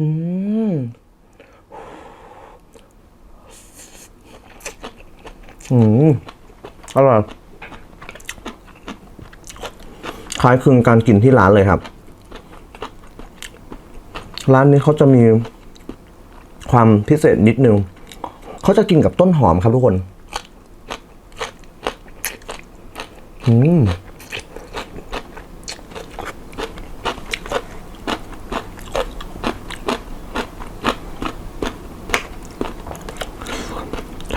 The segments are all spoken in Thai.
อืมอืมอร่อยคล้ายคลึงการกินที่ร้านเลยครับ ร้านนี้เขาจะมีความพิเศษนิดนึง เขาจะกินกับต้นหอมครับทุกคน อืม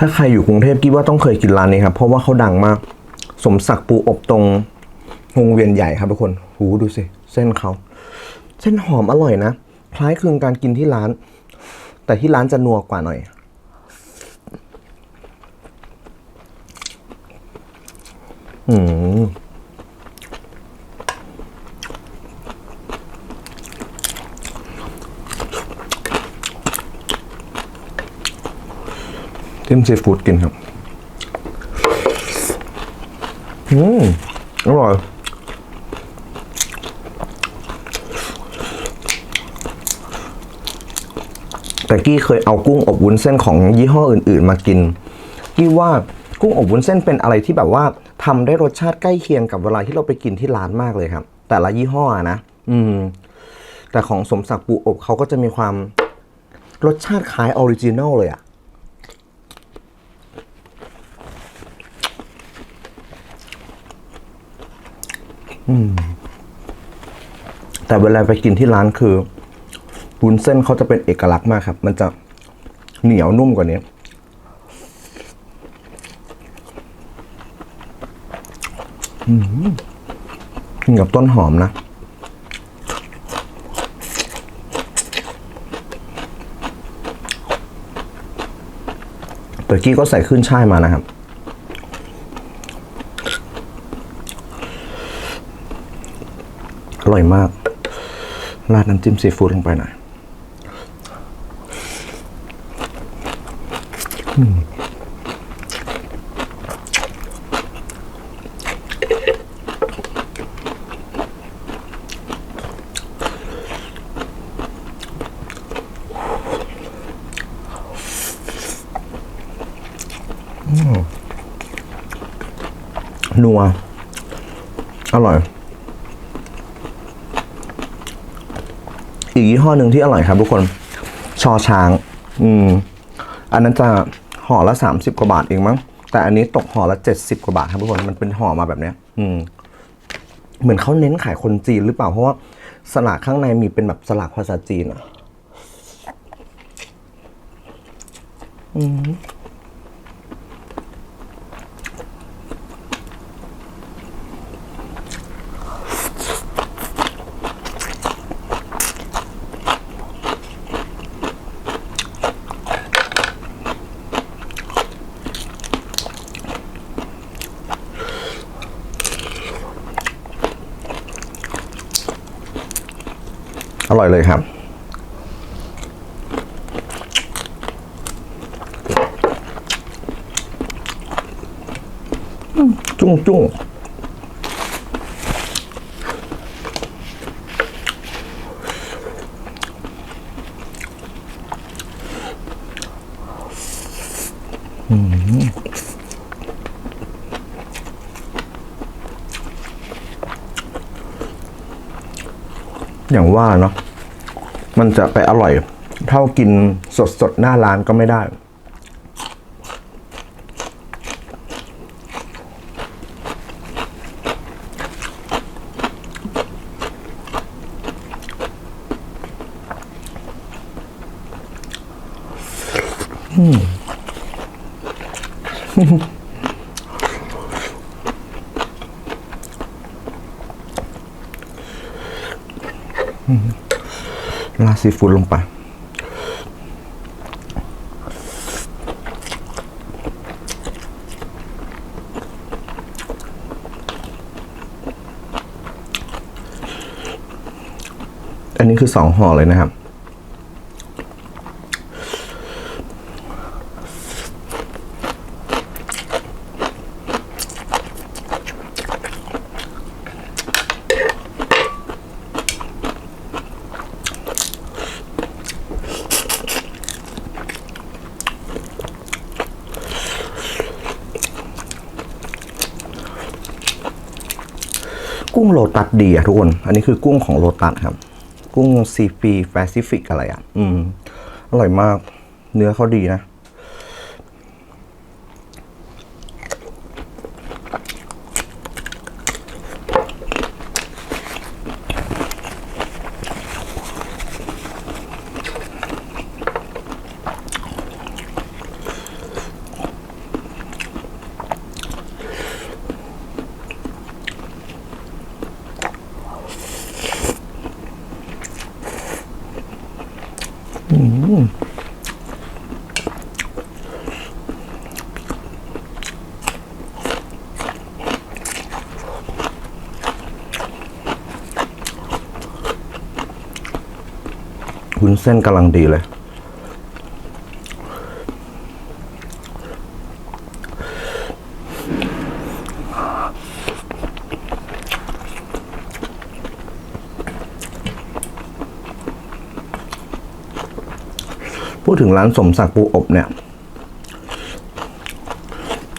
ถ้าใครอยู่กรุงเทพคิดว่าต้องเคยกินร้านนี้ครับ เพราะว่าเขาดังมาก สมศักดิ์ปูอบตรงวงเวียนใหญ่ครับทุกคนหูดูสิ เส้นเขา เส้นหอมอร่อยนะ คล้ายคลึงการกินที่ร้าน แต่ที่ร้านจะนัวกว่าหน่อย อืม จิ้มซีฟู้ดกินครับ อืม อร่อย แต่กี้เคยเอากุ้งอบวุ้นเส้นของยี่ห้ออื่น ๆ มากิน กี้ว่ากุ้งอบวุ้นเส้นเป็นอะไรที่แบบว่าทำได้รสชาติใกล้เคียงกับเวลาที่เราไปกินที่ร้านมากเลยครับ แต่ละยี่ห้อนะ อืม แต่ของสมศักดิ์ปูอบเขาก็จะมีความรสชาติคล้ายออริจินัลเลยอะ แต่เวลาไปกินที่ร้านคือวุ้นเส้นเขาจะเป็นเอกลักษณ์มากครับ มันจะเหนียวนุ่มกว่านี้กินกับต้นหอมนะต่กี้ก็ใส่ขึ้นช่ายมานะครับ ร่อยมาก ราดน้ำจิ้มซีฟู้ดลงไปหน่อยนัว อร่อย อีกยี่ห้อหนึ่งที่อร่อยครับทุกคนชอช้าง อืม อันนั้นจะห่อละสามสิบกว่าบาทเองมั้ง แต่อันนี้ตกห่อละเจ็ดสิบกว่าบาทครับทุกคน มันเป็นห่อมาแบบเนี้ย อืม เหมือนเขาเน้นขายคนจีนหรือเปล่า เพราะว่าสลากข้างในมีเป็นแบบสลากภาษาจีนอะ อืม อร่อยเลยครับจุ้งจุ้งอืม อย่างว่าเนาะมันจะไปอร่อย เท่ากินสดๆหน้าร้านก็ไม่ได้ ราดซีฟู้ดลงไป อันนี้คือสองห่อเลยนะครับ กุ้งโลตัสดีอะทุกคน อันนี้คือกุ้งของโลตัสครับ กุ้งซีฟีแปซิฟิกอะไรอะอืม อร่อยมาก เนื้อเขาดีนะ วุ้นเส้นกำลังดีเลย พูดถึงร้านสมศักดิ์ปูอบเนี่ย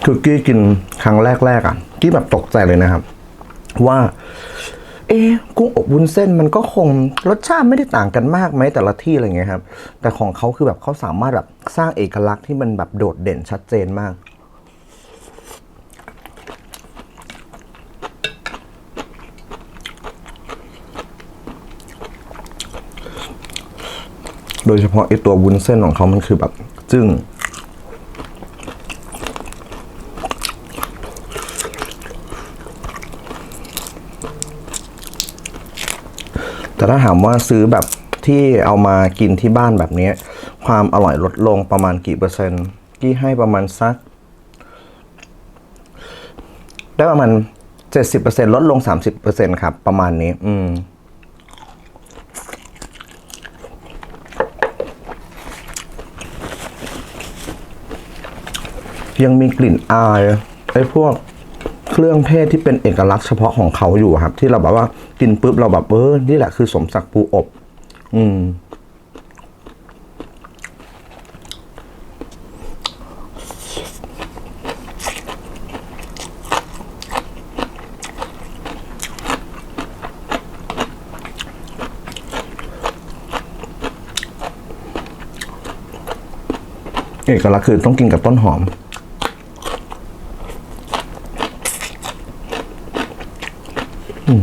คือกี้กินครั้งแรกๆอะ กี้แบบตกใจเลยนะครับ ว่า เอ๊กุ้งอบวุ้นเส้นมันก็คงรสชาติไม่ได้ต่างกันมากไหมแต่ละที่อะไรเงี้ยครับ แต่ของเขาคือแบบเขาสามารถแบบสร้างเอกลักษณ์ที่มันแบบโดดเด่นชัดเจนมาก โดยเฉพาะไอตัววุ้นเส้นของเขามันคือแบบจึ้งแต่ถ้าถามว่าซื้อแบบที่เอามากินที่บ้านแบบนี้ ความอร่อยลดลงประมาณกี่เปอร์เซ็นต์กี้ให้ประมาณสัก ได้ประมาณเจ็ดสิบเปอร์เซ็นลดลงสามสิบเปอร์เซ็นครับ ประมาณนี้ อืม ยังมีกลิ่นอายไอ้พวกเครื่องเทศที่เป็นเอกลักษณ์เฉพาะของเขาอยู่ครับ ที่เราแบบว่ากินปุ๊บเราแบบเออนี่แหละคือสมศักดิ์ปูอบ อืม เอกลักษณ์คือต้องกินกับต้นหอม เด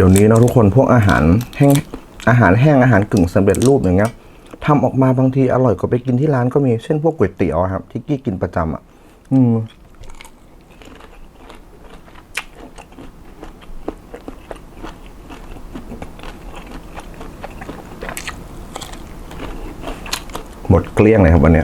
ี๋ยวนี้เนาะทุกคนพวกอาหารแห้ง อาหารแห้งอาหารกึ่งสำเร็จรูปอย่างเงี้ยทำออกมาบางทีอร่อยกว่าไปกินที่ร้านก็มีเช่นพวกก๋วยเตี๋ยวอครับ ที่กี้กินประจำอะ อืมหมดเกลี้ยงเลยครับวันเนี้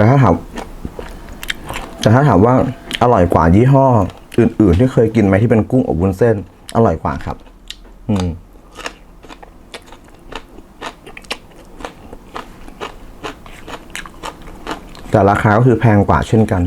แต่ถ้าถามแต่ถ้าถามว่าอร่อยกว่ายี่ห้อ อื่น ๆ ที่เคยกินไหมที่เป็นกุ้งอบวุ้นเส้น อร่อยกว่าครับ อืมแต่ราคาก็คือแพงกว่าเช่นกัน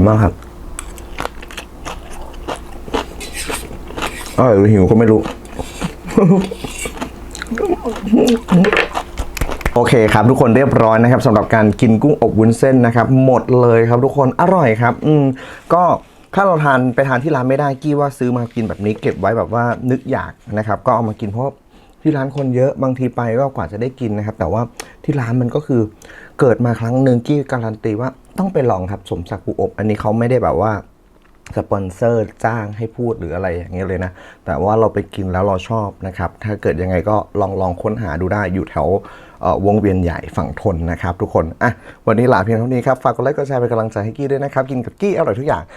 อร่อยมากครับอร่อยหรือหิวก็ไม่รู้ โอเคครับ ทุกคนเรียบร้อยนะครับสำหรับการกินกุ้งอบวุ้นเส้นนะครับ หมดเลยครับทุกคนอร่อยครับ อืมก็ถ้าเราทานไปทานที่ร้านไม่ได้กี้ว่าซื้อมากินแบบนี้ เก็บไว้แบบว่านึกอยากนะครับ ก็เอามากินเพราะที่ร้านคนเยอะบางทีไปก็กว่าจะได้กินนะครับ แต่ว่าที่ร้านมันก็คือเกิดมาครั้งหนึ่งกี้การันตีว่า ต้องไปลองครับสมศักดิ์ปูอบ อันนี้เขาไม่ได้แบบว่าสปอนเซอร์จ้างให้พูดหรืออะไรอย่างเงี้ยเลยนะ แต่ว่าเราไปกินแล้วเราชอบนะครับ ถ้าเกิดยังไงก็ลองลองค้นหาดูได้อยู่แถววงเวียนใหญ่ฝั่งทนนะครับทุกคน อะ วันนี้ลาเพียงเท่านี้ครับ ฝากกดไลค์กดแชร์เป็นกำลังใจให้กี้ด้วยนะครับ กินกับกี้อร่อยทุกอย่าง